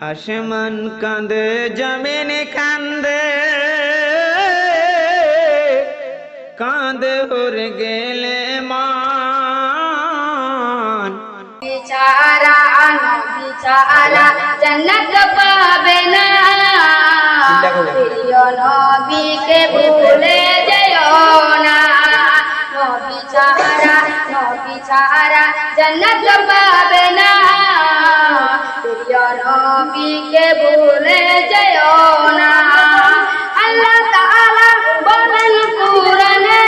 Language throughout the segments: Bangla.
আসমান কাঁদে জমিন কান্দে কাঁদে হর গেলে মান। বিচারা বিচারা জন্নত পাবে না। প্রিয় নবীকে ভুলে যেও না। নবী ছাড়া নবী ছাড়া জন্নত পাবে না। ভুলে যেও না। আল্লাহ তাআলা বলেন কুরআনে।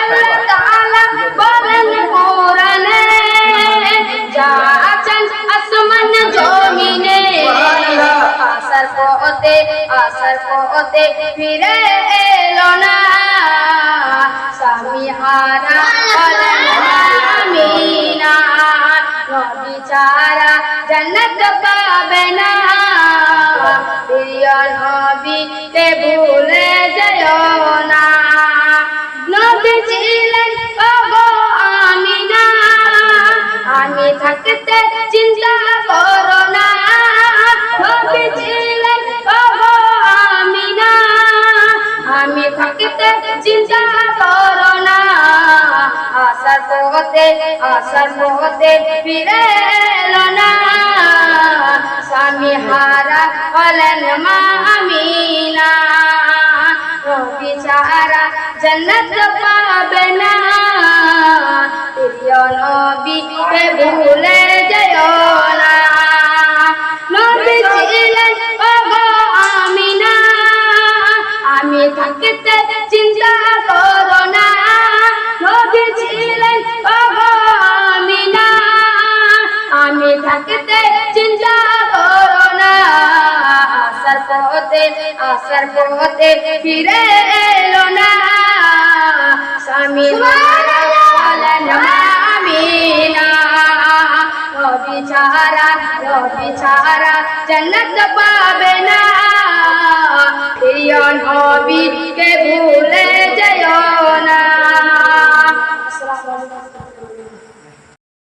আল্লাহ তাআলা বলেন কুরআনে। যা আছেন আসমান জমিনে। আসার পথে আসার পথে ফিরে পাবে না। প্রিয় ভুলে না। নবী ছিলেন, ওগো আমিনা। আমি থাকতে চিন্তা করো না। নবী ছিলেন, ওগো আমিনা। আমি থাকতে চিন্তা করো না। আসার পথে আসার পথে ফিরে হলেন মা আমিনা জন্নত পাবে না প্রিয় নবীকে ভুলে যেও না। নবী ছিলেন আমিনা। আমি থাকতে চিন্তা করো না। নবী ছিলেন আমিনা। আমি থাকতে চিন্তা পথে আসার পথে ফিরে এলো না। স্বামী নবী ছাড়া নবী ছাড়া জন্নত পাবে না।